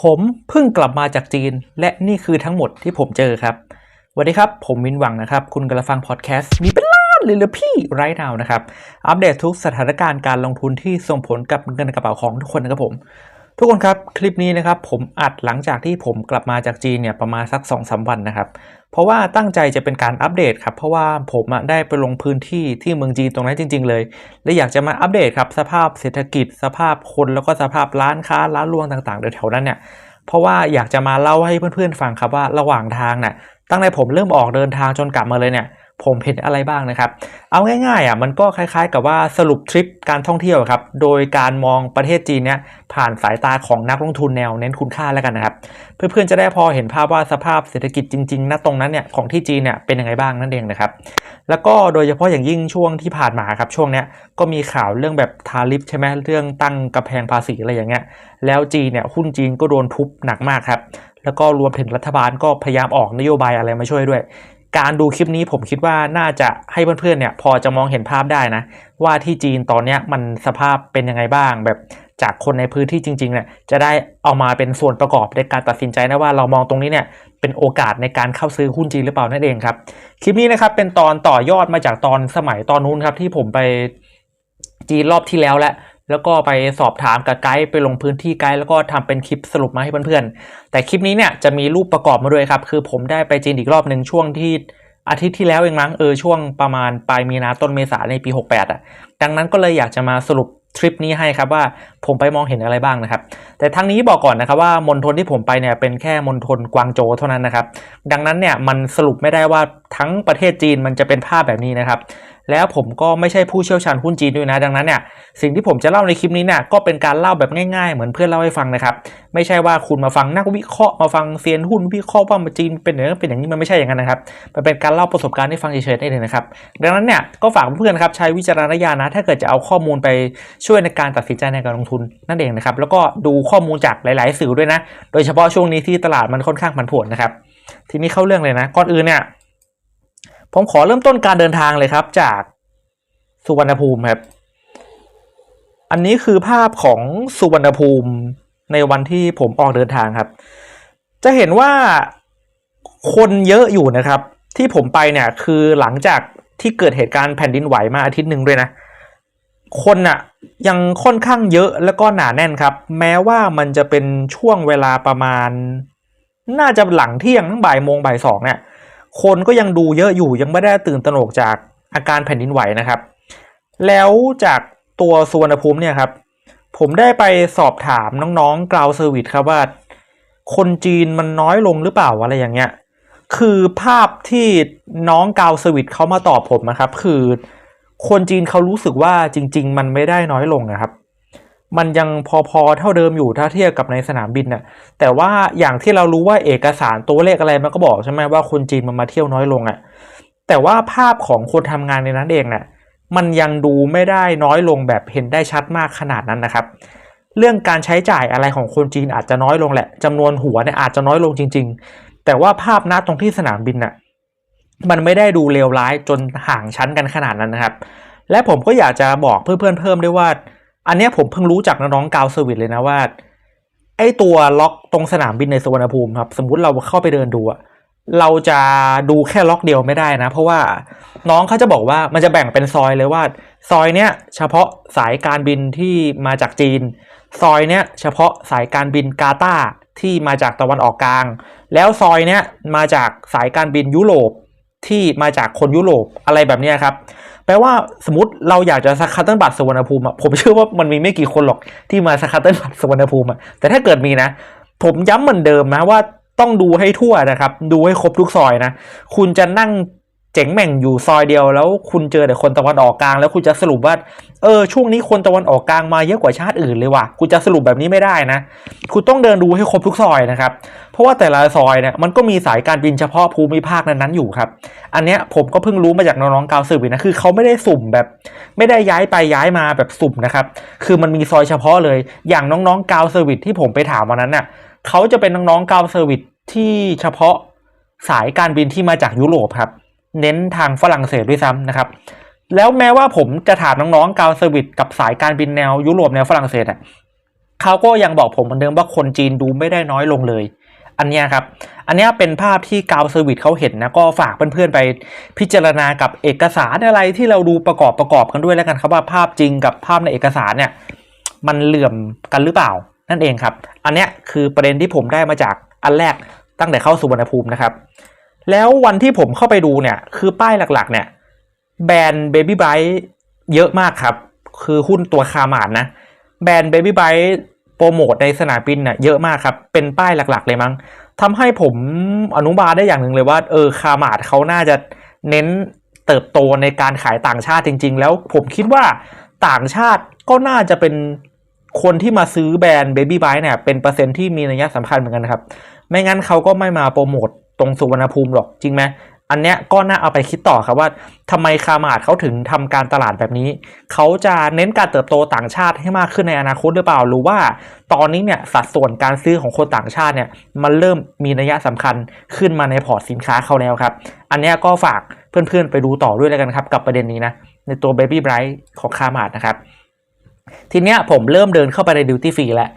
ผมเพิ่งกลับมาจากจีน และนี่คือทั้งหมดที่ผมเจอครับสวัสดีครับ ผมมินหวังนะครับ คุณกำลังฟังพอดแคสต์มีเป็นล้านเลยเหรอพี่ไรนาวนะครับ อัปเดตทุกสถานการณ์การลงทุนที่ส่งผลกับเงินกระเป๋าของทุกคนนะครับผม ทุกคนครับคลิปนี้นะครับผมอัดหลังจากที่ผมกลับมาจากจีนเนี่ยประมาณสัก2อสวันนะครับเพราะว่าตั้งใจจะเป็นการอัปเดตครับเพราะว่าผมได้ไปลงพื้นที่ที่เมืองจีนตรงนั้นจริง ๆ เลย และอยากจะมาอัปเดตครับสภาพเศรษฐกิจ สภาพคนแล้วก็สภาพร้านค้าร้านรวงต่างๆแถวๆนั้นเนี่ยเพราะว่าอยากจะมาเล่าให้เพื่อนๆฟังครับว่าระหว่างทางน่ะตั้งแต่ผมเริ่มออกเดินทางจนกลับมาเลยเนี่ย ผมเห็นอะไรบ้างนะครับ เอาง่ายๆอะมันก็คล้ายๆ กับว่าสรุปทริปการท่องเที่ยวครับ โดยการมองประเทศจีนเนี่ยผ่านสายตาของนักลงทุนแนวเน้นคุณค่าแล้วกันนะครับ เพื่อนๆจะได้พอเห็นภาพว่าสภาพเศรษฐกิจจริงๆณตรงนั้นเนี่ยของที่จีนเนี่ยเป็นยังไงบ้างนั่นเองนะครับ แล้วก็โดยเฉพาะอย่างยิ่งช่วงที่ผ่านมาครับช่วงเนี้ยก็มีข่าวเรื่องแบบทาริฟใช่ไหมเรื่องตั้งกำแพงภาษีอะไรอย่างเงี้ย แล้วจีนเนี่ยหุ้นจีนก็โดนทุบหนักมากครับแล้วก็รวมถึงรัฐบาลก็พยายามออกนโยบายอะไรมาช่วยด้วย การดูคลิปนี้ผมคิดว่าน่าจะให้เพื่อนๆเนี่ยพอจะมองเห็นภาพได้นะ ว่าที่จีนตอนนี้มันสภาพเป็นยังไงบ้าง แบบจากคนในพื้นที่จริงๆเนี่ยจะได้เอามาเป็นส่วนประกอบในการตัดสินใจนะว่าเรามองตรงนี้เนี่ยเป็นโอกาสในการเข้าซื้อหุ้นจีนหรือเปล่านั่นเองครับคลิปนี้นะครับเป็นตอนต่อยอดมาจากตอนสมัยตอนนู้นครับที่ผมไปจีนรอบที่แล้วแหละ แล้วก็ไปสอบถามกับไกด์ไปลงพื้นที่ไกด์แล้วก็ทำเป็นคลิปสรุปมาให้เพื่อนๆ แต่คลิปนี้เนี่ยจะมีรูปประกอบมาด้วยครับ คือผมได้ไปจีนอีกรอบหนึ่งช่วงที่อาทิตย์ที่แล้วเองมั้งเออช่วงประมาณปลายมีนาต้นเมษาในปี 68 อะ ดังนั้นก็เลยอยากจะมาสรุปทริปนี้ให้ครับว่าผมไปมองเห็นอะไรบ้างนะครับ แต่ทั้งนี้บอกก่อนนะครับว่ามณฑลที่ผมไปเนี่ยเป็นแค่มณฑลกวางโจเท่านั้นนะครับ ดังนั้นเนี่ยมันสรุปไม่ได้ว่าทั้งประเทศจีนมันจะเป็นภาพแบบนี้นะครับ แล้วผมก็ไม่ใช่ผู้เชี่ยวชาญหุ้นจีนด้วยนะ ดังนั้นเนี่ยสิ่งที่ผมจะเล่าในคลิปนี้เนี่ยก็เป็นการเล่าแบบง่ายๆ เหมือนเพื่อนเล่าให้ฟังนะครับ ไม่ใช่ว่าคุณมาฟังนักวิเคราะห์มาฟังเซียนหุ้นวิเคราะห์ว่ามันจีนเป็นอย่างนั้นเป็นอย่างนี้มันไม่ใช่อย่างนั้นนะครับมันเป็นการเล่าประสบการณ์ให้ฟังเฉยๆได้เลยนะครับดังนั้นเนี่ยก็ฝากเพื่อนๆครับใช้วิจารณญาณนะ ถ้าเกิดจะเอาข้อมูลไปช่วยในการตัดสินใจในการลงทุนนั่นเองนะครับแล้วก็ดูข้อมูลจากหลาย ๆ สื่อด้วยนะ โดยเฉพาะช่วงนี้ที่ตลาดมันค่อนข้างผันผวนนะครับทีนี้เข้าเรื่องเลยนะก่อนอื่นเนี่ย ผมขอเริ่มต้นการเดินทางเลยครับจากสุวรรณภูมิครับ อันนี้คือภาพของสุวรรณภูมิในวันที่ผมออกเดินทางครับ จะเห็นว่าคนเยอะอยู่นะครับ ที่ผมไปเนี่ยคือหลังจากที่เกิดเหตุการณ์แผ่นดินไหวมาอาทิตย์หนึ่งด้วยนะ คนอะยังค่อนข้างเยอะแล้วก็หนาแน่นครับ แม้ว่ามันจะเป็นช่วงเวลาประมาณ น่าจะหลังเที่ยงทั้งบ่ายโมงบ่ายสองเนี่ย คนก็ยังดูเยอะอยู่ยังไม่ได้ตื่นตระหนกจากอาการแผ่นดินไหวนะครับ แล้วจากตัวสุวรรณภูมิเนี่ยครับ ผมได้ไปสอบถามน้องๆกราวเซอร์วิสครับว่า คนจีนมันน้อยลงหรือเปล่าอะไรอย่างเงี้ย คือภาพที่น้องกาวเซอร์วิสเขามาตอบผมนะครับ คือ คนจีนเขารู้สึกว่าจริง ๆ มันไม่ได้น้อยลงนะครับ มันยังพอๆเท่าเดิมอยู่ถ้าเทียบกับในสนามบินน่ะแต่ว่าอย่างที่เรารู้ว่าเอกสารตัวเลขอะไรมันก็บอกใช่ไหมว่าคนจีนมันมาเที่ยวน้อยลงอะ่ะแต่ว่าภาพของคนทำงานในนั้นเองน่ะมันยังดูไม่ได้น้อยลงแบบเห็นได้ชัดมากขนาดนั้นนะครับ เรื่องการใช้จ่ายอะไรของคนจีนอาจจะน้อยลงแหละจำนวนหัวเนี่ยอาจจะน้อยลงจริง ๆ แต่ว่าภาพณตรงที่สนามบินน่ะมันไม่ได้ดูเลวร้ายจนห่างชั้นกันขนาดนั้นนะครับ และผมก็อยากจะบอกเพื่อนๆเพิ่มด้วยว่า อันนี้ผมเพิ่งรู้จากน้องกาวเซอร์วิสเลยนะว่า ไอตัวล็อกตรงสนามบินในสุวรรณภูมิครับ สมมุติเราเข้าไปเดินดูอะเราจะดูแค่ล็อกเดียวไม่ได้นะ เพราะว่าน้องเขาจะบอกว่ามันจะแบ่งเป็นซอยเลยว่า ซอยเนี้ยเฉพาะสายการบินที่มาจากจีน ซอยเนี้ยเฉพาะสายการบินกาตาร์ที่มาจากตะวันออกกลาง แล้วซอยเนี้ยมาจากสายการบินยุโรป ที่มาจากคนยุโรปอะไรแบบนี้ครับ แปลว่าสมมติเราอยากจะสคัตเติลบัตรสวรรณภูมิผมเชื่อว่ามันมีไม่กี่คนหรอกที่มาสคัตเติลบัตรสวรรณภูมิแต่ถ้าเกิดมีนะ ผมย้ำเหมือนเดิมนะว่าต้องดูให้ทั่วนะครับ ดูให้ครบทุกซอยนะ คุณจะนั่ง เจ๋งแม่งอยู่ซอยเดียวแล้วคุณเจอแต่คนตะวันออกกลาง แล้วคุณจะสรุปว่า เออช่วงนี้คนตะวันออกกลางมาเยอะกว่าชาติอื่นเลยว่ะคุณจะสรุปแบบนี้ไม่ได้นะ คุณต้องเดินดูให้ครบทุกซอยนะครับ เพราะว่าแต่ละซอยเนี่ยมันก็มีสายการบินเฉพาะภูมิภาคนั้นๆอยู่ครับ อันเนี้ยผมก็เพิ่งรู้มาจากน้องๆกาวสืบนะคือเขาไม่ได้สุ่มแบบ ไม่ได้ย้ายไปย้ายมาแบบสุ่มนะครับคือมันมีซอยเฉพาะเลย อย่างน้องๆกาวเซอร์วิสที่ผมไปถามวันนั้นน่ะเขาจะเป็นน้องๆกาวเซอร์วิสที่เฉพาะสายการบินที่มาจากยุโรปครับ เน้นทางฝรั่งเศสด้วยซ้ำนะครับแล้วแม้ว่าผมจะถามน้องๆกาวเซอร์วิสกับสายการบินแนวยุโรปแนวฝรั่งเศสอะเขาก็ยังบอกผมเหมือนเดิมว่าคนจีนดูไม่ได้น้อยลงเลย อันนี้ครับ อันนี้เป็นภาพที่กาวเซอร์วิสเขาเห็นนะก็ฝากเพื่อนๆไปพิจารณากับเอกสารอะไรที่เราดูประกอบประกอบกันด้วยแล้วกันครับว่าภาพจริงกับภาพในเอกสารเนี่ยมันเหลื่อมกันหรือเปล่า นั่นเองครับ อันนี้คือประเด็นที่ผมได้มาจากอันแรกตั้งแต่เข้าสุวรรณภูมินะครับ แล้ววันที่ผมเข้าไปดูเนี่ยคือป้ายหลักๆ เนี่ยแบรนด์ Baby b i t e เยอะมากครับ คือหุ้นตัวคาร์มาดนะ แบรนด์ Baby b i t e โปรโมทในสนามบินน่ะเยอะมากครับ เป็นป้ายหลักๆ เลยมั้งทำให้ผมอนุบาลได้อย่างหนึ่งเลยว่าเออคาร์มาดเขาน่าจะเน้นเติบโตในการขายต่างชาติจริง ๆ แล้วผมคิดว่าต่างชาติก็น่าจะเป็นคนที่มาซื้อแบรนด์ Baby b i t e เนี่ยเป็นเปอร์เซ็นต์ที่มีนัยสำคัญเหมือนกันครับ ไม่งั้นเขาก็ไม่มาโปรโมท ตรงสุวรรณภูมิหรอกจริงไหมอันเนี้ยก็น่าเอาไปคิดต่อครับว่าทำไมคาร์มาดเขาถึงทำการตลาดแบบนี้ เขาจะเน้นการเติบโตต่างชาติให้มากขึ้นในอนาคตหรือเปล่า หรือว่าตอนนี้เนี่ยสัดส่วนการซื้อของคนต่างชาติเนี่ยมันเริ่มมีนัยสำคัญขึ้นมาในพอร์ตสินค้าเขาแล้วครับ อันเนี้ยก็ฝากเพื่อนๆไปดูต่อด้วยแล้วกันครับกับประเด็นนี้นะในตัว Baby Bright ของคาร์มาดนะครับทีเนี้ยผมเริ่มเดินเข้าไปในดิวตี้ฟรีแล้ว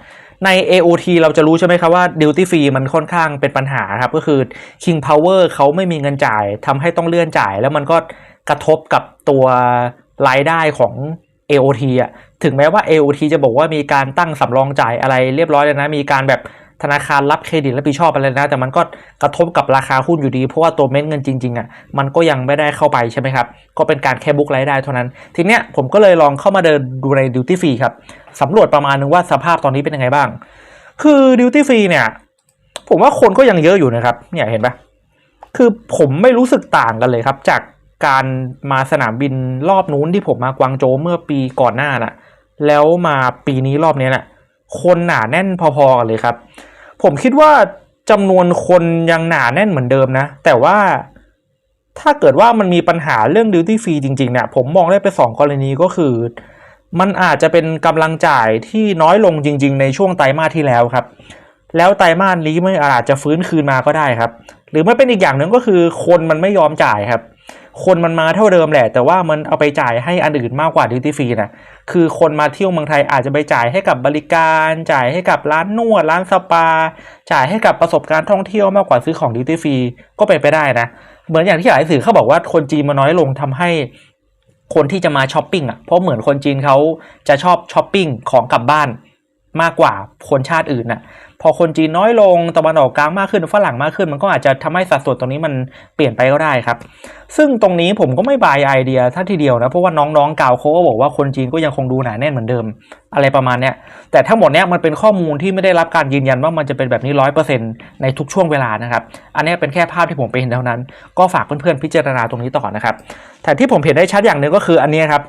ใน AOT เราจะรู้ใช่ไหมครับว่า Duty Free มันค่อนข้างเป็นปัญหาครับ ก็คือ King Power เขาไม่มีเงินจ่ายทำให้ต้องเลื่อนจ่าย แล้วมันก็กระทบกับตัวรายได้ของ AOT อะ ถึงแม้ว่า AOT จะบอกว่ามีการตั้งสำรองจ่ายอะไรเรียบร้อยแล้วนะ มีการแบบ ธนาคารรับเครดิตรับผิดชอบอะไรนะ แต่มันก็กระทบกับราคาหุ้นอยู่ดี เพราะว่าตัวเม็ดเงินจริงๆอะมันก็ยังไม่ได้เข้าไปใช่ไหมครับ ก็เป็นการแค่บุ๊กรายได้เท่านั้น ทีเนี้ยผมก็เลยลองเข้ามาเดินดูใน Duty Free ครับสำรวจประมาณนึงว่าสภาพตอนนี้เป็นยังไงบ้าง คือดิวตี้ฟรีเนี่ย ผมว่าคนก็ยังเยอะอยู่นะครับ เนี่ยเห็นปะคือผมไม่รู้สึกต่างกันเลยครับ จากการมาสนามบินรอบนู้นที่ผมมากวางโจวเมื่อปีก่อนหน้าน่ะ แล้วมาปีนี้รอบเนี้ยน่ะ คนหนาแน่นพอๆกันเลยครับ ผมคิดว่าจำนวนคนยังหนาแน่นเหมือนเดิมนะ แต่ว่าถ้าเกิดว่ามันมีปัญหาเรื่องดิวตี้ฟรีจริงๆเนี่ยผมมองได้เป็นสองกรณีก็คือ มันอาจจะเป็นกำลังจ่ายที่น้อยลงจริง ๆ ในช่วงไตรมาสที่แล้วครับ แล้วไตรมาสนี้ไม่อาจจะฟื้นคืนมาก็ได้ครับ หรือไม่เป็นอีกอย่างหนึ่งก็คือคนมันไม่ยอมจ่ายครับ คนมันมาเท่าเดิมแหละ แต่ว่ามันเอาไปจ่ายให้อันอื่นมากกว่าดิวตี้ฟรีนะคือคนมาเที่ยวเมืองไทยอาจจะไปจ่ายให้กับบริการ จ่ายให้กับร้านนวดร้านสปา จ่ายให้กับประสบการณ์ท่องเที่ยวมากกว่าซื้อของดิวตี้ฟรีก็เป็นไปได้นะ เหมือนอย่างที่หลายสื่อเขาบอกว่าคนจีนมาน้อยลงทำให้คนที่จะมาช้อปปิ้งอะเพราะเหมือนคนจีนเขาจะชอบช้อปปิ้งของกลับบ้านมากกว่าคนชาติอื่นน่ะ พอคนจีนน้อยลงตะวันออกกลางมากขึ้นฝรั่งมากขึ้น มันก็อาจจะทำให้สัดส่วนตรงนี้มันเปลี่ยนไปก็ได้ครับ ซึ่งตรงนี้ผมก็ไม่บายไอเดียท่าทีเดียวนะเพราะว่าน้องๆเก่าวเขาก็บอกว่าคนจีนก็ยังคงดูหนาแน่นเหมือนเดิม อะไรประมาณเนี้ยแต่ทั้งหมดเนี้ยมันเป็นข้อมูลที่ไม่ได้รับการยืนยันว่ามันจะเป็นแบบนี้ร้อยเปอร์เซ็นต์ในทุกช่วงเวลานะครับ อันนี้เป็นแค่ภาพที่ผมไปเห็นเท่านั้น ก็ฝากเพื่อนๆพิจารณาตรงนี้ต่อนะครับแต่ที่ผมเห็นได้ชัดอย่างหนึ่งก็คืออันนี้ครับ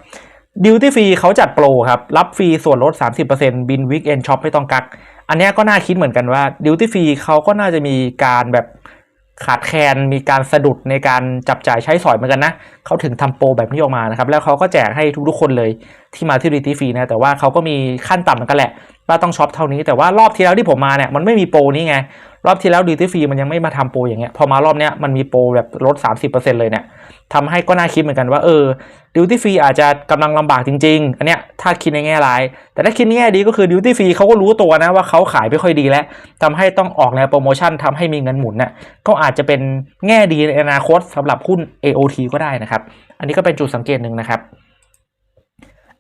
ดิวตี้ฟรีเขาจัดโปรครับ รับฟรีส่วนลด 30%บินวิกเอนช็อปไม่ต้องกัก อันนี้ก็น่าคิดเหมือนกันว่าดิวตี้ฟรีเขาก็น่าจะมีการแบบขาดแคลนมีการสะดุดในการจับจ่ายใช้สอยเหมือนกันนะเขาถึงทำโปรแบบนี้ออกมานะครับ แล้วเขาก็แจกให้ทุกๆคนเลยที่มาที่ดิวตี้ฟรีนะ แต่ว่าเขาก็มีขั้นต่ำเหมือนกันแหละ ว่าต้องช็อปเท่านี้แต่ว่ารอบที่แล้วที่ผมมาเนี่ยมันไม่มีโปรนี้ไงรอบที่แล้วดิวตี้ฟรีมันยังไม่มาทำโปรอย่างเงี้ยพอมารอบเนี้ยมันมีโปรแบบลด 30%เลยเนี่ย ทำให้ก็น่าคิดเหมือนกันว่าเออดิวตี้ฟรีอาจจะกำลังลำบากจริง ๆ อันเนี้ยถ้าคิดในแง่ร้าย แต่ถ้าคิดในแง่ดีก็คือดิวตี้ฟรีเขาก็รู้ตัวนะว่าเขาขายไม่ค่อยดีแล้วทำให้ต้องออกแนวโปรโมชั่นทำให้มีเงินหมุนน่ะก็อาจจะเป็นแง่ดีในอนาคตสำหรับหุ้น AOT ก็ได้นะครับ อันนี้ก็เป็นจุดสังเกตหนึ่งนะครับ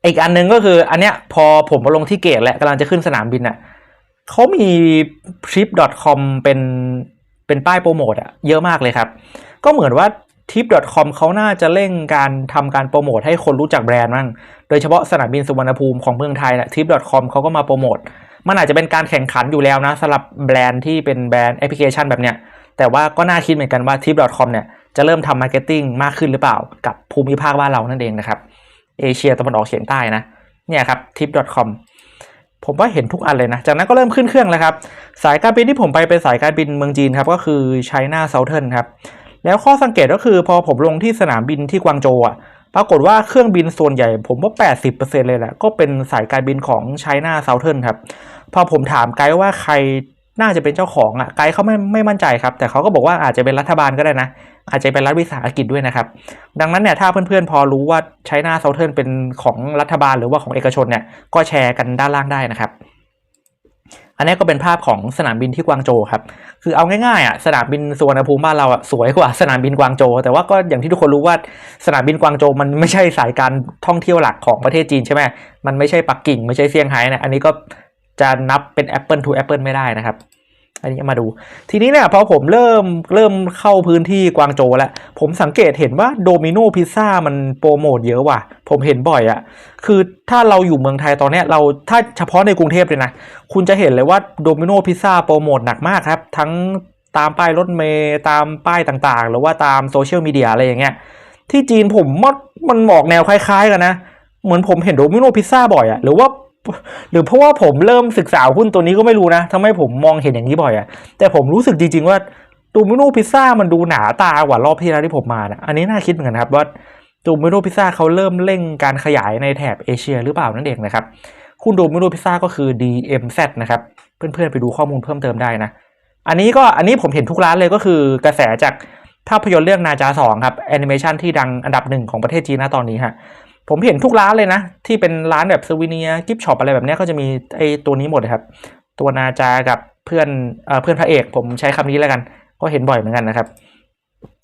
อีกอันหนึ่งก็คืออันเนี้ยพอผมมาลงที่เกตและกำลังจะขึ้นสนามบินอะเขามี trip.com เป็นเป็นป้ายโปรโมทอะเยอะมากเลยครับ ก็เหมือนว่า trip.com เขาน่าจะเร่งการทำการโปรโมทให้คนรู้จักแบรนด์มั่ง โดยเฉพาะสนามบินสุวรรณภูมิของเมืองไทยนะ trip.com เขาก็มาโปรโมท มันอาจจะเป็นการแข่งขันอยู่แล้วนะสำหรับแบรนด์ที่เป็นแบรนด์แอปพลิเคชันแบบเนี้ย แต่ว่าก็น่าคิดเหมือนกันว่า trip.com เนี่ยจะเริ่มทำมาร์เก็ตติ้งมากขึ้นหรือเปล่า กับภูมิภาคบ้านเรานั่นเองนะครับ เอเชียตะวันออกเฉียงใต้นะ เนี่ยครับ tip.com ผมว่าเห็นทุกอันเลยนะ จากนั้นก็เริ่มขึ้นเครื่องแล้วครับ สายการบินที่ผมไปเป็นสายการบินเมืองจีนครับ ก็คือ China Southern ครับ แล้วข้อสังเกตก็คือพอผมลงที่สนามบินที่กวางโจอะปรากฏว่าเครื่องบินส่วนใหญ่ผมว่า 80%เลยแหละ ก็เป็นสายการบินของ China Southern ครับ พอผมถามไกด์ว่าใครน่าจะเป็นเจ้าของอะไกด์เขาไม่ไม่มั่นใจครับ แต่เขาก็บอกว่าอาจจะเป็นรัฐบาลก็ได้นะ อาจจะเป็นรัฐวิสาหกิจด้วยนะครับ ดังนั้นเนี่ยถ้าเพื่อนๆพอรู้ว่าใช้หน้าเซาเทิร์นเป็นของรัฐบาลหรือว่าของเอกชนเนี่ยก็แชร์กันด้านล่างได้นะครับ อันนี้ก็เป็นภาพของสนามบินที่กวางโจครับ คือเอาง่ายๆอะสนามบินสุวรรณภูมิบ้านเราอะสวยกว่าสนามบินกวางโจ แต่ว่าก็อย่างที่ทุกคนรู้ว่าสนามบินกวางโจมันไม่ใช่สายการท่องเที่ยวหลักของประเทศจีนใช่ไหมมันไม่ใช่ปักกิ่งไม่ใช่เซี่ยงไฮ้นะ อันนี้ก็จะนับเป็น Apple to Apple ไม่ได้นะครับ อันนี้มาดู ทีนี้เนี่ยพอผมเริ่มเริ่มเข้าพื้นที่กวางโจแล้ว ผมสังเกตเห็นว่าโดมิโนพิซซ่ามันโปรโมทเยอะว่ะ ผมเห็นบ่อยอะคือถ้าเราอยู่เมืองไทยตอนเนี้ยเราถ้าเฉพาะในกรุงเทพเลยนะ คุณจะเห็นเลยว่าโดมิโนพิซซ่าโปรโมทหนักมากครับ ทั้งตามป้ายรถเมย์ตามป้ายต่างๆ หรือว่าตามโซเชียลมีเดียอะไรอย่างเงี้ยที่จีนผมว่ามันออกแนวคล้ายๆกันนะ เหมือนผมเห็นโดมิโนพิซซ่าบ่อยอะหรือว่า หรือเพราะว่าผมเริ่มศึกษาหุ้นตัวนี้ก็ไม่รู้นะทำให้ผมมองเห็นอย่างนี้บ่อยอะแต่ผมรู้สึกจริง ๆ ว่าโดมิโนพิซซ่ามันดูหนาตากว่ารอบที่แล้วที่ผมมานะอันนี้น่าคิดเหมือนกันครับว่าโดมิโนพิซซ่าเขาเริ่มเร่งการขยายในแถบเอเชียหรือเปล่านั่นเองนะครับคุณโดมิโนพิซซ่าก็คือ DMZ นะครับเพื่อนๆไปดูข้อมูลเพิ่มเติมได้นะอันนี้ก็อันนี้ผมเห็นทุกร้านเลยก็คือกระแสจากภาพยนตร์เรื่องนาจาสองครับแอนิเมชันที่ดังอันดับหนึ่งของประเทศจีนนะตอนนี้ฮะ ผมเห็นทุกร้านเลยนะ ที่เป็นร้านแบบซวิเนียกิฟช็อปอะไรแบบนี้ก็จะมีไอ้ตัวนี้หมดครับ ตัวนาจากับเพื่อนเอเพื่อนพระเอก ผมใช้คำนี้แล้วกัน ก็เห็นบ่อยเหมือนกันนะครับ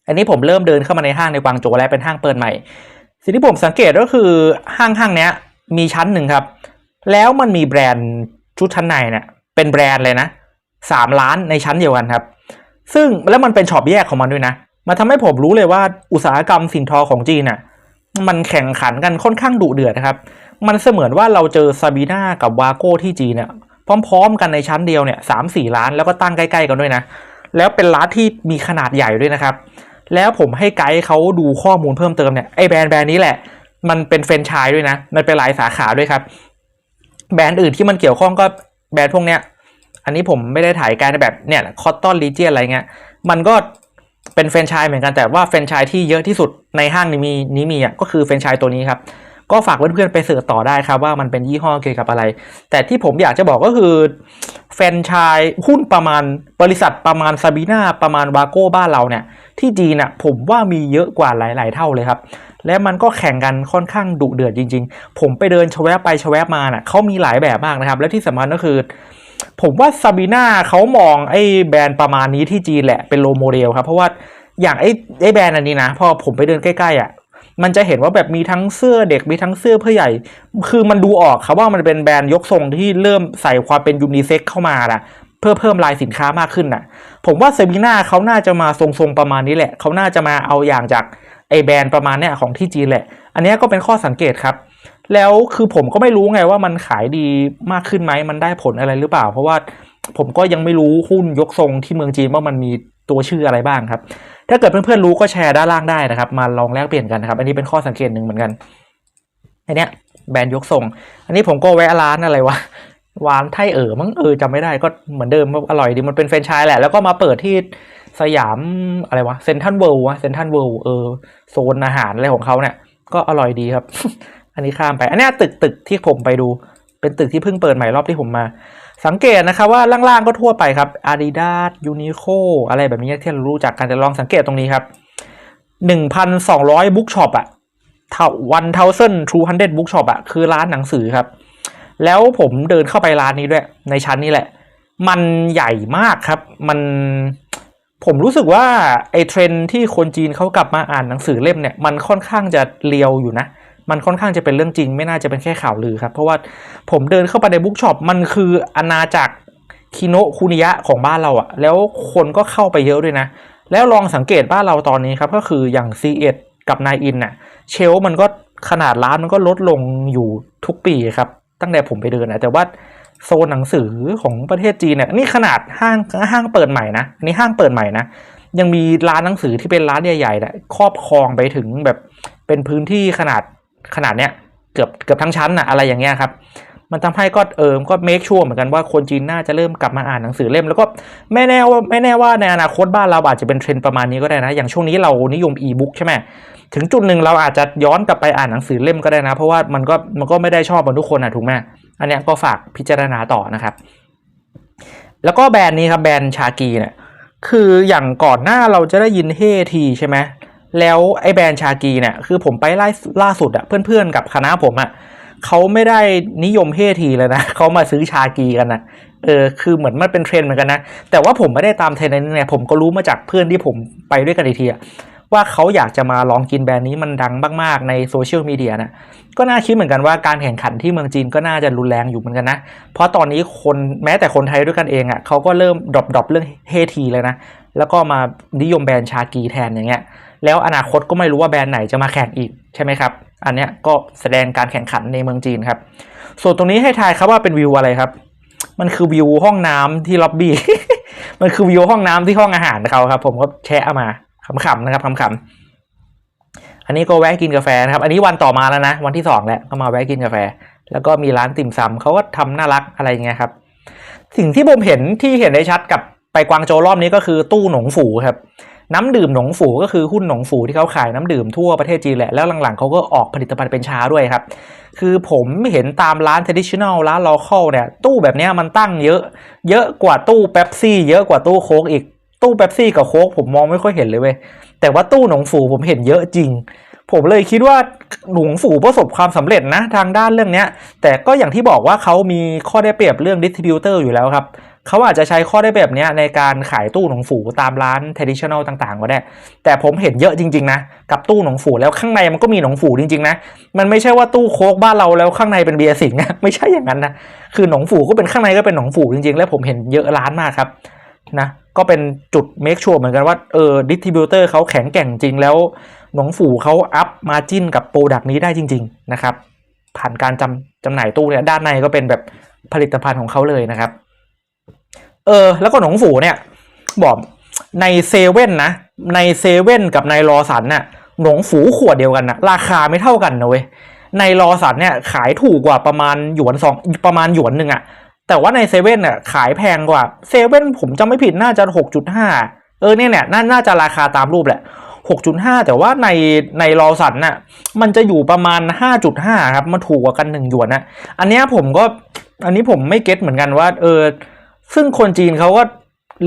อันนี้ผมเริ่มเดินเข้ามาในห้างในกวางโจวแล้วเป็นห้างเปิดใหม่ สิ่งที่ผมสังเกตก็คือห้างห้างเนี้ยมีชั้นหนึ่งครับ แล้วมันมีแบรนด์ชุดชั้นในเนี่ยเป็นแบรนด์เลยนะสามล้านในชั้นเดียวกันครับ ซึ่งแล้วมันเป็นช็อปแยกของมันด้วยนะ มันทำให้ผมรู้เลยว่าอุตสาหกรรมสินทอของจีนน่ะ มันแข่งขันกันค่อนข้างดุเดือดนะครับ มันเสมือนว่าเราเจอซาบีนากับวาโก้ที่จีเนี่ยพร้อม ๆ กันในชั้นเดียวเนี่ยสามสี่ล้านแล้วก็ตั้งใกล้ๆกันด้วยนะ แล้วเป็นร้านที่มีขนาดใหญ่ด้วยนะครับ แล้วผมให้ไกด์เขาดูข้อมูลเพิ่มเติมเนี่ยไอ้แบรนด์แบรนด์นี้แหละ มันเป็นแฟรนไชส์ด้วยนะ มันเป็นหลายสาขาด้วยครับ แบรนด์อื่นที่มันเกี่ยวข้องก็แบรนด์พวกเนี้ย อันนี้ผมไม่ได้ถ่ายการแบบเนี่ยคอตตอนลีเจียอะไรเงี้ย มันก็ เป็นแฟรนไชส์เหมือนกันแต่ว่าแฟรนไชส์ที่เยอะที่สุดในห้างนี้มีนี้มีอะก็คือแฟรนไชส์ตัวนี้ครับก็ฝากเพื่อนๆไปเสิร์ชต่อได้ครับว่ามันเป็นยี่ห้อเกี่ยวกับอะไร แต่ที่ผมอยากจะบอกก็คือ แฟรนไชส์หุ้นประมาณบริษัทประมาณซาบีนาประมาณวาโก้บ้านเราเนี่ย ที่จีนอะผมว่ามีเยอะกว่าหลาย ๆ เท่าเลยครับ และมันก็แข่งกันค่อนข้างดุเดือดจริง ๆ ผมไปเดินชแวบไปชแวบมาน่ะเขามีหลายแบบมากนะครับ และที่สำคัญก็คือ ผมว่าซาบีนาเขามองไอ้แบรนด์ประมาณนี้ที่จีนแหละเป็นโลโมเดลครับ เพราะว่าอย่างไอ้ไอ้แบรนด์อันนี้นะพอผมไปเดินใกล้ๆอะมันจะเห็นว่าแบบมีทั้งเสื้อเด็กมีทั้งเสื้อผู้ใหญ่ คือมันดูออกครับว่ามันเป็นแบรนด์ยกทรงที่เริ่มใส่ความเป็นยูนิเซ็กเข้ามาละเพื่อเพิ่มลายสินค้ามากขึ้นน่ะผมว่าเซบีนาเขาน่าจะมาทรงๆประมาณนี้แหละเขาน่าจะมาเอาอย่างจากไอแบรนด์ประมาณเนี้ยของที่จีนแหละ อันนี้ก็เป็นข้อสังเกตครับ แล้วคือผมก็ไม่รู้ไงว่ามันขายดีมากขึ้นไหมมันได้ผลอะไรหรือเปล่า เพราะว่าผมก็ยังไม่รู้หุ้นยกทรงที่เมืองจีนว่ามันมีตัวชื่ออะไรบ้างครับ ถ้าเกิดเพื่อนๆรู้ก็แชร์ด้านล่างได้นะครับ มาลองแลกเปลี่ยนกันนะครับ อันนี้เป็นข้อสังเกตหนึ่งเหมือนกันอันเนี้ยแบรนด์ยกทรง อันนี้ผมก็แวะร้านอะไรวะวานไทเอ๋อมั้งเออจำไม่ได้ก็เหมือนเดิมอร่อยดีมันเป็นแฟรนไชส์แหละ แล้วก็มาเปิดที่สยามอะไรวะเซนทันเวิลด์วะเซนทันเวิลด์เออโซนอาหารอะไรของเขาเนี่ยก็อร่อยดีครับ อันนี้ข้ามไป อันนี้ตึกตึกที่ผมไปดู เป็นตึกที่เพิ่งเปิดใหม่รอบที่ผมมา สังเกตนะครับว่าล่างๆก็ทั่วไปครับ Adidas Uniqlo อะไรแบบนี้ที่เรารู้จักกันแต่ลองสังเกตตรงนี้ครับ 1,200บุ๊กช็อปอะวันเทาเซนทรูฮันเดบุ๊กช็อปอะคือร้านหนังสือครับ แล้วผมเดินเข้าไปร้านนี้ด้วย ในชั้นนี้แหละ มันใหญ่มากครับ มันผมรู้สึกว่าไอ้เทรนที่คนจีนเขากลับมาอ่านหนังสือเล่มเนี่ย มันค่อนข้างจะเลียวอยู่นะ มันค่อนข้างจะเป็นเรื่องจริง ไม่น่าจะเป็นแค่ข่าวลือครับ เพราะว่าผมเดินเข้าไปในบุ๊กช็อปมันคืออาณาจักรคิโนคุนิยะของบ้านเราอะแล้วคนก็เข้าไปเยอะด้วยนะ แล้วลองสังเกตบ้านเราตอนนี้ครับ ก็คืออย่าง C1 กับนายอินน่ะเชลมันก็ขนาดร้านมันก็ลดลงอยู่ทุกปีครับ ตั้งแต่ผมไปเดินนะแต่ว่าโซนหนังสือของประเทศจีนเนี่ยนี่ขนาดห้างห้างเปิดใหม่นะอันนี้ห้างเปิดใหม่นะยังมีร้านหนังสือที่เป็นร้านใหญ่ๆเนี่ยครอบครองไปถึงแบบเป็นพื้นที่ขนาด ขนาดเนี้ยเกือบเกือบทั้งชั้นนะอะไรอย่างเงี้ยครับมันทำให้ก็เออก็เมคชัวร์เหมือนกันว่าคนจีนน่าจะเริ่มกลับมาอ่านหนังสือเล่ม แล้วก็ไม่แน่ว่าไม่แน่ว่าในอนาคตบ้านเราอาจจะเป็นเทรนด์ประมาณนี้ก็ได้นะ อย่างช่วงนี้เรานิยมอีบุ๊กใช่ไหมถึงจุดหนึ่งเราอาจจะย้อนกลับไปอ่านหนังสือเล่มก็ได้นะ เพราะว่ามันก็มันก็ไม่ได้ชอบเหมือนทุกคนนะถูกไหมอันเนี้ยก็ฝากพิจารณาต่อนะครับ แล้วก็แบรนด์นี้ครับแบรนด์ชากีเนี่ยคืออย่างก่อนหน้าเราจะได้ยินเฮทีใช่ไหม แล้วไอ้แบรนด์ชากีเนี่ยคือผมไปไล่ล่าสุดอะเพื่อนๆกับคณะผมอะเขาไม่ได้นิยมเฮทีเลยนะเขามาซื้อชากีกันนะเออคือเหมือนมันเป็นเทรนด์เหมือนกันนะแต่ว่าผมไม่ได้ตามเทรนด์นั้เนไงผมก็รู้มาจากเพื่อนที่ผมไปด้วยกันอีกทีอะว่าเขาอยากจะมาลองกินแบรนด์นี้มันดังมากๆในโซเชียลมีเดียนะก็น่าคิดเหมือนกันว่าการแข่งขันที่เมืองจีนก็น่าจะรุนแรงอยู่เหมือนกันนะ เพราะตอนนี้คนแม้แต่คนไทยด้วยกันเองอะ่ะเขาก็เริ่มดรอปดรอปเรื่องเฮทีเลยนะ แล้วก็มานิยมแบรนด์ชากีแทนอย่างเงี้ย แล้วอนาคตก็ไม่รู้ว่าแบรนด์ไหนจะมาแข่งอีกใช่ไหมครับ อันเนี้ยก็แสดงการแข่งขันในเมืองจีนครับ ส่วนตรงนี้ให้ทายครับว่าเป็นวิวอะไรครับ มันคือวิวห้องน้ำที่ล็อบบี้ มันคือวิวห้องน้ำที่ห้องอาหารเขาครับ ผมก็แชะเอามาขำๆนะครับขำๆอันนี้ก็แวะกินกาแฟนะครับ อันนี้วันต่อมาแล้วนะ วันที่สองแล้วก็มาแวะกินกาแฟ แล้วก็มีร้านติ่มซำเขาก็ทำน่ารักอะไรอย่างเงี้ยครับ สิ่งที่ผมเห็นที่เห็นได้ชัดกับไปกวางโจวรอบนี้ก็คือตู้หนงฝูครับ น้ำดื่มหนงฝูก็คือหุ้นหนงฝูที่เขาขายน้ำดื่มทั่วประเทศจีนแหละ แล้วหลังๆเขาก็ออกผลิตภัณฑ์เป็นชาด้วยครับ คือผมเห็นตามร้าน traditional ร้าน local เนี่ยตู้แบบนี้มันตั้งเยอะ เยอะกว่าตู้เป๊ปซี่เยอะกว่าตู้โค้กอีกตู้เป๊ปซี่กับโค้กผมมองไม่ค่อยเห็นเลยเว้ยแต่ว่าตู้หนงฝูผมเห็นเยอะจริง ผมเลยคิดว่าหนงฝูประสบความสำเร็จนะทางด้านเรื่องเนี้ย แต่ก็อย่างที่บอกว่าเขามีข้อได้เปรียบเรื่องดิสติบิวเตอร์อยู่แล้วครับ เขาอาจจะใช้ข้อได้เปรียบนี้ในการขายตู้หนงฝูตามร้าน traditional ต่างๆ ก็ได้ แต่ผมเห็นเยอะจริง ๆ นะ กับตู้หนงฝูแล้วข้างในมันก็มีหนงฝูจริง ๆ นะ มันไม่ใช่ว่าตู้โค้กบ้านเราแล้วข้างในเป็นเบียร์สิงห์นะไม่ใช่อย่างนั้นนะ คือหนงฝูก็เป็นข้างในก็เป็นหนงฝูจริง ๆ แล้วผมเห็นเยอะร้านมากครับนะก็เป็นจุด make sure เหมือนกันว่าเออดิสติบิวเตอร์เขาแข็งแกร่งจริงแล้วหนงฝูเขาอัพมาจิ้นกับโปรดักต์นี้ได้จริง ๆ นะครับผ่านการจำจำหน่ายตู้เนี่ยด้านในก็เป็นแบบผลิตภัณฑ์ของเขาเลยนะครับ เออ แล้วก็หนงฝูเนี่ยบอกในเซเว่นนะ ในเซเว่นกับในรอสันน่ะหนงฝูขวดเดียวกันนะราคาไม่เท่ากันนะเว้ยในรอสันเนี่ยขายถูกกว่าประมาณหยวนสองประมาณหยวนหนึ่งอะแต่ว่าในเซเว่นน่ะขายแพงกว่าเซเว่นผมจำไม่ผิดน่าจะหกจุดห้าเออเนี่ยเนี่ยน่าน่าจะราคาตามรูปแหละหกจุดห้าแต่ว่าในในรอสันน่ะมันจะอยู่ประมาณห้าจุดห้าครับมันถูกกว่ากันหนึ่งหยวนนะอันเนี้ยผมก็อันนี้ผมไม่เก็ตเหมือนกันว่าเออ ซึ่งคนจีนเขาก็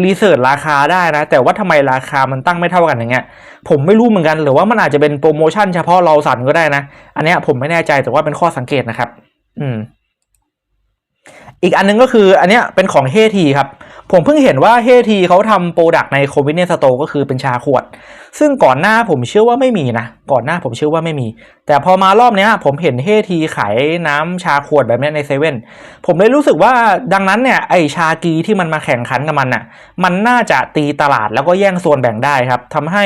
รีเสิร์ชราคาได้นะ แต่ว่าทำไมราคามันตั้งไม่เท่ากันอย่างเงี้ย ผมไม่รู้เหมือนกัน หรือว่ามันอาจจะเป็นโปรโมชั่นเฉพาะเราสั่นก็ได้นะ อันเนี้ยผมไม่แน่ใจแต่ว่าเป็นข้อสังเกตนะครับ อืม อีกอันนึงก็คือ อันเนี้ยเป็นของเฮทีครับ ผมเพิ่งเห็นว่าเฮทีเขาทำโปรดักในโควิดเนสโตก็คือเป็นชาขวดซึ่งก่อนหน้าผมเชื่อว่าไม่มีนะ ก่อนหน้าผมเชื่อว่าไม่มี แต่พอมารอบเนี้ย ผมเห็นเฮทีขายน้ำชาขวดแบบนี้ในเซเว่นผมเลยรู้สึกว่าดังนั้นเนี่ยไอชากีที่มันมาแข่งขันกับมันน่ะ มันน่าจะตีตลาดแล้วก็แย่งส่วนแบ่งได้ครับทำให้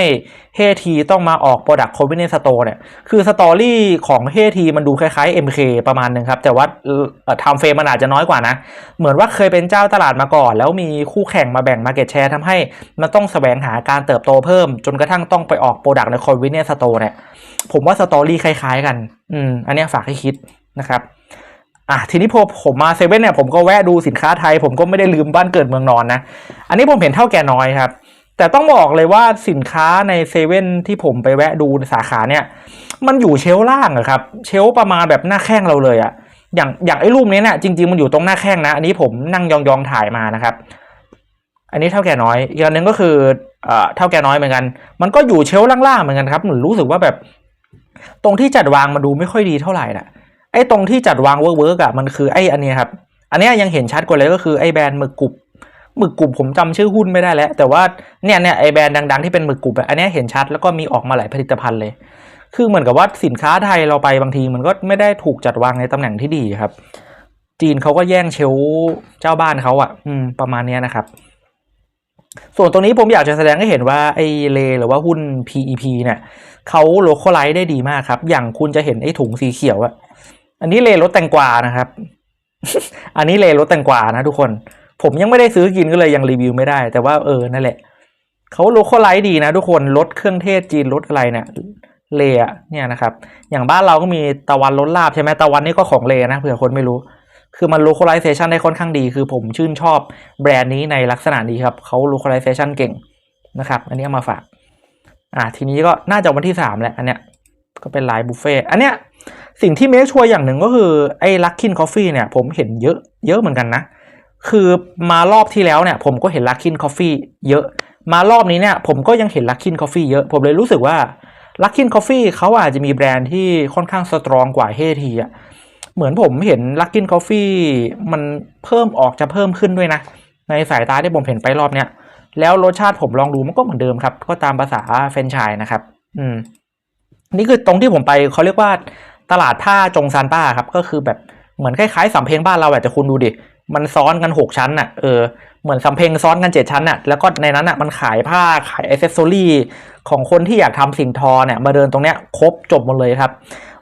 เฮทีต้องมาออกโปรดักต์โควินเนสโตเนี่ย คือสตอรี่ของเฮทีมันดูคล้ายๆ MK ประมาณนึงครับ แต่ว่าทำเฟรมมันอาจจะน้อยกว่านะ เหมือนว่าเคยเป็นเจ้าตลาดมาก่อน แล้วมีคู่แข่งมาแบ่งมาเก็ตแชร์ทำให้มันต้องแสวงหาการเติบโตเพิ่มจนกระทั่งต้องไปออกโปรดักต์ในคอนเวเนียสโตร์เนี่ยผมว่าสตอรี่คล้ายๆกัน อืม อันนี้ฝากให้คิดนะครับ อะทีนี้พอผมมาเซเว่นเนี่ยผมก็แวะดูสินค้าไทย ผมก็ไม่ได้ลืมบ้านเกิดเมืองนอนนะ อันนี้ผมเห็นเท่าแก่น้อยครับ แต่ต้องบอกเลยว่าสินค้าในเซเว่นที่ผมไปแวะดูสาขาเนี่ย มันอยู่เชลล่างอะครับ เชลประมาณแบบหน้าแข้งเราเลยอะอย่างอย่างไอ้รูปนี้เนี่ยจริงๆมันอยู่ตรงหน้าแข้งนะ อันนี้ผมนั่งยองๆถ่ายมานะครับ อันนี้เท่าแก่น้อยอีกอันหนึงก็คือเอ่อเท่าแก่น้อยเหมือนกัน มันก็อยู่เชลล่างๆเหมือนกันครับเหมือนรู้สึกว่าแบบ ตรงที่จัดวางมาดูไม่ค่อยดีเท่าไหร่น่ะไอ้ตรงที่จัดวางเวิร์กเวิร์กอะมันคือไอ้อันนี้ครับ อันนี้ยังเห็นชัดกว่าเลยก็คือไอ้แบรนด์หมึกกรุบหมึกกรุบผมจำชื่อหุ้นไม่ได้แล้ว แต่ว่าเนี่ยเนี่ยไอ้แบรนด์ดัง ๆที่เป็นหมึกกรุบอะอันนี้เห็นชัดแล้วก็มีออกมาหลายผลิตภัณฑ์เลย คือเหมือนกับว่าสินค้าไทยเราไปบางทีมันก็ไม่ได้ถูกจัดวางในตำแหน่งที่ดีครับ จีนเขาก็แย่งเชลเจ้าบ้านเขาอะอืมประมาณนี้นะครับ ส่วนตรงนี้ผมอยากจะแสดงให้เห็นว่าไอ้เลหรือว่าหุ้น PEP เนี่ยเขาโลเคอลไลซ์ได้ดีมากครับ อย่างคุณจะเห็นไอ้ถุงสีเขียวอะอันนี้เลรสแตงกวานะครับ อันนี้เลรสแตงกวานะทุกคน ผมยังไม่ได้ซื้อกินก็เลยยังรีวิวไม่ได้ แต่ว่าเออนั่นแหละเขาโลคอลไลซ์ดีนะทุกคนรสเครื่องเทศจีนรสอะไรเนี่ยเลอะเนี่ยนะครับ อย่างบ้านเราก็มีตะวันรสลาบใช่ไหมตะวันนี่ก็ของเลนะเผื่อคนไม่รู้ คือมัน localization ได้ค่อนข้างดี คือผมชื่นชอบแบรนด์นี้ในลักษณะนี้ครับเขา localization เก่งนะครับ อันนี้เอามาฝาก อ่า ทีนี้ก็น่าจะวันที่สามแหละ อันเนี้ยก็เป็นไลน์บุฟเฟ่อันเนี้ยสิ่งที่เมคชัวร์อย่างหนึ่งก็คือ ไอ้ลักคินคอฟฟี่เนี่ย ผมเห็นเยอะเยอะเหมือนกันนะ คือมารอบที่แล้วเนี่ย ผมก็เห็นลักคินคอฟฟี่เยอะ มารอบนี้เนี่ย ผมก็ยังเห็นลักคินคอฟฟี่เยอะ ผมเลยรู้สึกว่าลักคินคอฟฟี่เขาอาจจะมีแบรนด์ที่ค่อนข้างสตรองกว่าเฮทีอะ เหมือนผมเห็นลักกินกาแฟมันเพิ่มออกจะเพิ่มขึ้นด้วยนะ ในสายตาที่ผมเห็นไปรอบเนี้ยแล้วรสชาติผมลองดูมันก็เหมือนเดิมครับ ก็ตามภาษาแฟรนชส์นะครับ อืม นี่คือตรงที่ผมไปเขาเรียกว่าตลาดผ้าจงซานป้าครับ ก็คือแบบเหมือนคล้ายๆสำเพ็งบ้านเราอะแต่คุณดูดิมันซ้อนกันหกชั้นอะเออเหมือนสำเพ็งซ้อนกันเจ็ดชั้นอะแล้วก็ในนั้นอะมันขายผ้าขายอ c เซสซอรี่ของคนที่อยากทำสิ่งทอเนี่ยมาเดินตรงเนี้ยครบจบหมดเลยครับ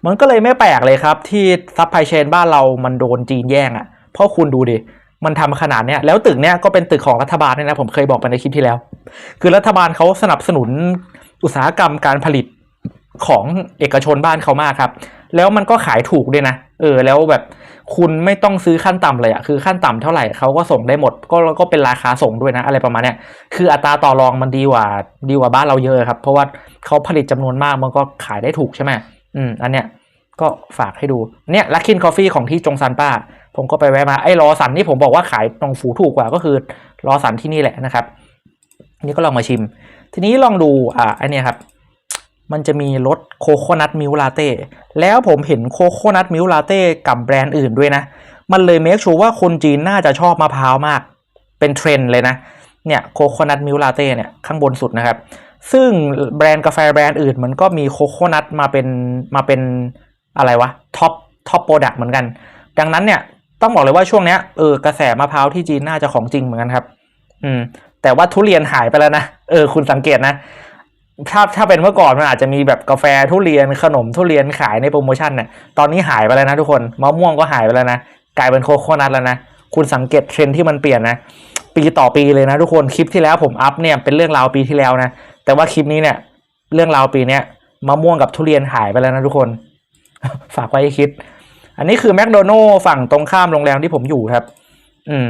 มันก็เลยไม่แปลกเลยครับ ที่ซัพพลายเชนบ้านเรามันโดนจีนแย่งอะเพราะคุณดูดิมันทำขนาดเนี้ยแล้วตึกเนี้ยก็เป็นตึกของรัฐบาลเนี่ยนะผมเคยบอกไปในคลิปที่แล้ว คือรัฐบาลเขาสนับสนุนอุตสาหกรรมการผลิตของเอกชนบ้านเขามากครับ แล้วมันก็ขายถูกด้วยนะ เออ แล้วแบบคุณไม่ต้องซื้อขั้นต่ำเลยอะคือขั้นต่ำเท่าไหร่เขาก็ส่งได้หมด ก็ก็เป็นราคาส่งด้วยนะ อะไรประมาณเนี้ยคืออัตราต่อรองมันดีกว่าดีกว่าบ้านเราเยอะครับ เพราะว่าเขาผลิตจำนวนมากมันก็ขายได้ถูกใช่ไหม อืมอันเนี้ยก็ฝากให้ดูเนี่ยลักคินคอฟฟี่ของที่จงซันป้า ผมก็ไปแวะมาไอ้รอสันที่ผมบอกว่าขายตรงฝูถูกกว่าก็คือรอสันที่นี่แหละนะครับ นี่ก็ลองมาชิม ทีนี้ลองดูอ่าอันเนี้ยครับ มันจะมีรสโคโคนัทมิลลาเต้แล้วผมเห็นโคโคนัทมิลลาเต้กับแบรนด์อื่นด้วยนะ มันเลยเมคชัวว่าคนจีนน่าจะชอบมะพร้าวมาก เป็นเทรนด์เลยนะเนี่ยโคโคนัทมิลลาเต้เนี่ยข้างบนสุดนะครับ ซึ่งแบรนด์กาแฟแบรนด์อื่นมันก็มีโคโคนัทมาเป็นมาเป็นอะไรวะท็อปท็อปโปรดักต์เหมือนกัน ดังนั้นเนี่ยต้องบอกเลยว่าช่วงเนี้ยเออกระแสมะพร้าวที่จีนน่าจะของจริงเหมือนกันครับ อืม แต่ว่าทุเรียนหายไปแล้วนะเออคุณสังเกตนะถ้าถ้าเป็นเมื่อก่อนมันอาจจะมีแบบกาแฟทุเรียนขนมทุเรียนขายในโปรโมชั่นเนี่ยตอนนี้หายไปแล้วนะทุกคนมะม่วงก็หายไปแล้วนะกลายเป็นโคโคนัทแล้วนะคุณสังเกตเทรนที่มันเปลี่ยนนะ ปีต่อปีเลยนะทุกคนคลิปที่แล้วผมอัพเนี่ยเป็นเรื่องราวปีที่แล้วนะ แต่ว่าคลิปนี้เนี่ย เรื่องราวปีเนี้ยมะม่วงกับทุเรียนหายไปแล้วนะทุกคน ฝากไว้ให้คิด อันนี้คือแมคโดนัลล์ฝั่งตรงข้ามโรงแรมที่ผมอยู่ครับ อืม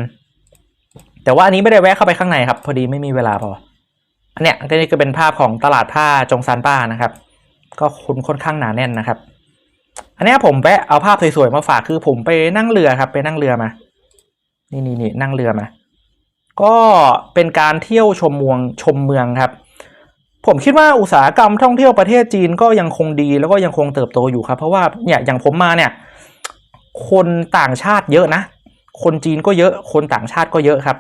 แต่ว่าอันนี้ไม่ได้แวะเข้าไปข้างในครับ พอดีไม่มีเวลาพอ อันเนี้ยก็นี่ก็เป็นภาพของตลาดผ้าจงซานป้านะครับ ก็คนค่อนข้างหนาแน่นนะครับ อันนี้ผมแวะเอาภาพสวยๆมาฝากคือผมไปนั่งเรือครับ ไปนั่งเรือมา นี่นี่นี่นั่งเรือมา ก็เป็นการเที่ยวชมเมืองชมเมืองครับ ผมคิดว่าอุตสาหกรรมท่องเที่ยวประเทศจีนก็ยังคงดีแล้วก็ยังคงเติบโตอยู่ครับ เพราะว่าเนี่ยอย่างผมมาเนี่ย คนต่างชาติเยอะนะ คนจีนก็เยอะ คนต่างชาติก็เยอะครับ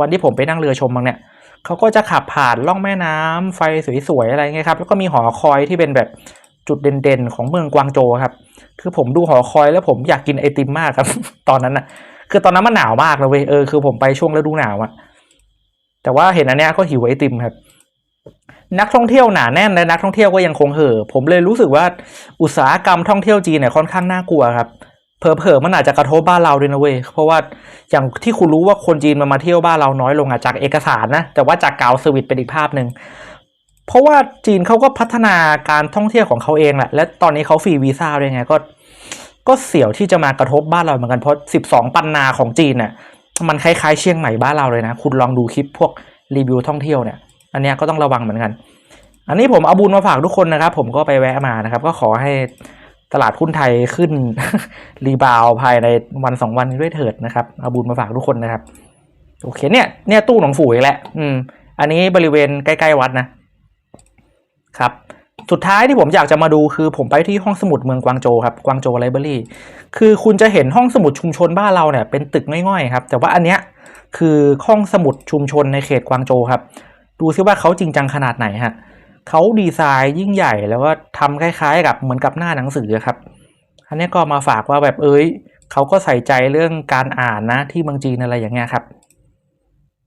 วันที่ผมไปนั่งเรือชมบางเนี่ยเขาก็จะขับผ่านล่องแม่น้ำไฟสวยๆอะไรเงี้ยครับแล้วก็มีหอคอยที่เป็นแบบจุดเด่นๆ ของเมืองกวางโจครับ คือผมดูหอคอยแล้วผมอยากกินไอติมมากครับ ตอนนั้นนะคือตอนนั้นมันหนาวมากเลยเว้ยเออคือผมไปช่วงฤดูหนาวอะแต่ว่าเห็นอันเนี้ยก็หิวไอติมครับ นักท่องเที่ยวหนาแน่นและนักท่องเที่ยวก็ยังคงเห่อผมเลยรู้สึกว่าอุตสาหกรรมท่องเที่ยวจีนเนี่ยค่อนข้างน่ากลัวครับเผลอๆมันอาจจะกระทบบ้านเราด้วยนะเว้ยเพราะว่าอย่างที่คุณรู้ว่าคนจีนมามาเที่ยวบ้านเราน้อยลงอะจากเอกสารนะแต่ว่าจากกาวเซอร์วิสเป็นอีกภาพหนึ่งเพราะว่าจีนเขาก็พัฒนาการท่องเที่ยวของเขาเองแหละและตอนนี้เขาฟรีวีซ่าด้วยไงก็ ก็เสี่ยวที่จะมากระทบบ้านเราเหมือนกันเพราะ 12 ปันนาของจีนเนี่ยมันคล้ายๆเชียงใหม่บ้านเราเลยนะ คุณลองดูคลิปพวกรีวิวท่องเที่ยวเนี่ย อันนี้ก็ต้องระวังเหมือนกัน อันนี้ผมเอาบุญมาฝากทุกคนนะครับ ผมก็ไปแวะมานะครับ ก็ขอให้ตลาดหุ้นไทยขึ้นรีบาวภายในวันสองวันด้วยเถิดนะครับ เอาบุญมาฝากทุกคนนะครับ โอเคเนี่ยเนี่ยตู้หนองฝูอีกแล้วอืม อันนี้บริเวณใกล้ๆวัดนะครับ สุดท้ายที่ผมอยากจะมาดูคือผมไปที่ห้องสมุดเมืองกวางโจครับ กวางโจไลบรารีคือคุณจะเห็นห้องสมุดชุมชนบ้านเราเนี่ยเป็นตึกง่อยๆครับ แต่ว่าอันเนี้ยคือห้องสมุดชุมชนในเขตกวางโจครับ ดูซิว่าเขาจริงจังขนาดไหนฮะเขาดีไซน์ยิ่งใหญ่แล้วก็ทำคล้ายๆ กับเหมือนกับหน้าหนังสือครับ อันนี้ก็มาฝากว่าแบบเอ้ยเขาก็ใส่ใจเรื่องการอ่านนะ ที่เมืองจีนอะไรอย่างเงี้ยครับ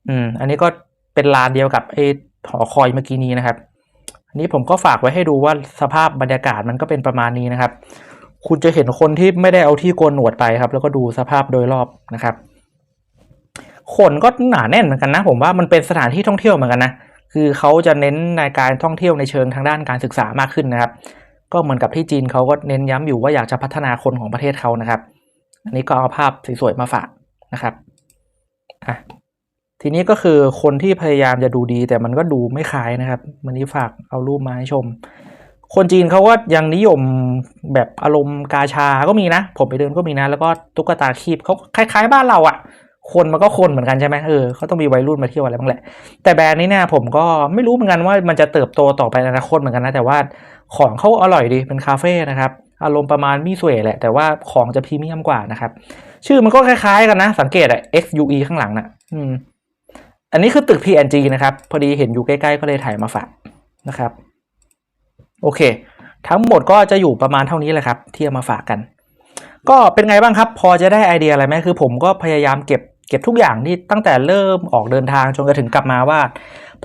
อืม อันนี้ก็เป็นลานเดียวกับไอ้หอคอยเมื่อกี้นี้นะครับอันนี้ผมก็ฝากไว้ให้ดูว่าสภาพบรรยากาศมันก็เป็นประมาณนี้นะครับ คุณจะเห็นคนที่ไม่ได้เอาที่โกนหนวดไปครับ แล้วก็ดูสภาพโดยรอบนะครับ คนก็หนาแน่นเหมือนกันนะ ผมว่ามันเป็นสถานที่ท่องเที่ยวเหมือนกันนะคือเขาจะเน้นในการท่องเที่ยวในเชิงทางด้านการศึกษามากขึ้นนะครับ ก็เหมือนกับที่จีนเขาก็เน้นย้ำอยู่ว่าอยากจะพัฒนาคนของประเทศเขานะครับ อันนี้ก็เอาภาพสวยๆมาฝากนะครับอะทีนี้ก็คือคนที่พยายามจะดูดีแต่มันก็ดูไม่คล้ายนะครับวันนี้ฝากเอารูปมาให้ชม คนจีนเขาก็ยังนิยมแบบอารมณ์กาชาก็มีนะ ผมไปเดินก็มีนะ แล้วก็ตุ๊กตาคีบเขาคล้าย ๆ บ้านเราอะ่ะ คนมันก็คนเหมือนกันใช่ไหมเออเขาต้องมีวัยรุ่นมาเที่ยวอะไรบ้างแหละ แต่แบรนด์นี้เนี่ยผมก็ไม่รู้เหมือนกันว่ามันจะเติบโตต่อไปในอนาคตเหมือนกันนะ แต่ว่าของเขาอร่อยดีเป็นคาเฟ่นะครับ อารมณ์ประมาณมีสวยแหละ แต่ว่าของจะพรีเมียมกว่านะครับ ชื่อมันก็คล้ายๆกันนะ สังเกตอะ XUE ข้างหลังนะ่ะอืมอันนี้คือตึก PNG นะครับ พอดีเห็นอยู่ใกล้ๆก็เลยถ่ายมาฝากนะครับ โอเค ทั้งหมดก็จะอยู่ประมาณเท่านี้แหละครับ ที่เอามาฝากกัน ก็เป็นไงบ้างครับ พอจะได้ไอเดียอะไรไหมคือ ผมก็พยายามเก็บ เก็บทุกอย่างที่ตั้งแต่เริ่มออกเดินทางจนกระถึงกลับมาว่า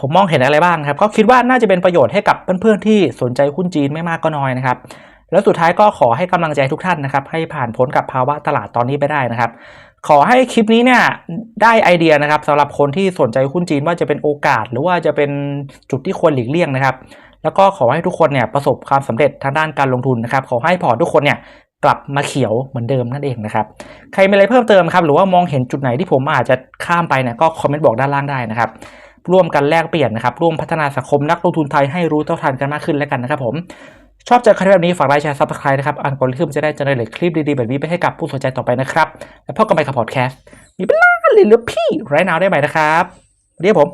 ผมมองเห็นอะไรบ้างครับ ก็คิดว่าน่าจะเป็นประโยชน์ให้กับเพื่อนๆที่สนใจหุ้นจีนไม่มากก็น้อยนะครับแล้วสุดท้ายก็ขอให้กำลังใจทุกท่านนะครับ ให้ผ่านพ้นกับภาวะตลาดตอนนี้ไปได้นะครับ ขอให้คลิปนี้เนี่ยได้ไอเดียนะครับสำหรับคนที่สนใจหุ้นจีนว่าจะเป็นโอกาส หรือว่าจะเป็นจุดที่ควรหลีกเลี่ยงนะครับ แล้วก็ขอให้ทุกคนเนี่ยประสบความสำเร็จทางด้านการลงทุนนะครับ ขอให้พอร์ตทุกคนเนี่ย กลับมาเขียวเหมือนเดิมนั่นเองนะครับ ใครมีอะไรเพิ่มเติมครับ หรือว่ามองเห็นจุดไหนที่ผมอาจจะข้ามไปเนี่ยก็คอมเมนต์บอกด้านล่างได้นะครับ ร่วมกันแลกเปลี่ยนนะครับ ร่วมพัฒนาสังคมนักลงทุนไทยให้รู้เท่าทันกันมากขึ้นแล้วกันนะครับผม ชอบเจอคลิปแบบนี้ฝากไลค์แชร์ซับสไครต์นะครับ อันกอริทึมจะได้เจเนเรตคลิปดีๆแบบนี้ไปให้กับผู้สนใจต่อไปนะครับ แล้วพบกันใหม่กับพอดแคสต์มีเป็นล้านเลยหรือพี่ไรนาวได้ไหมนะครับเรียกผม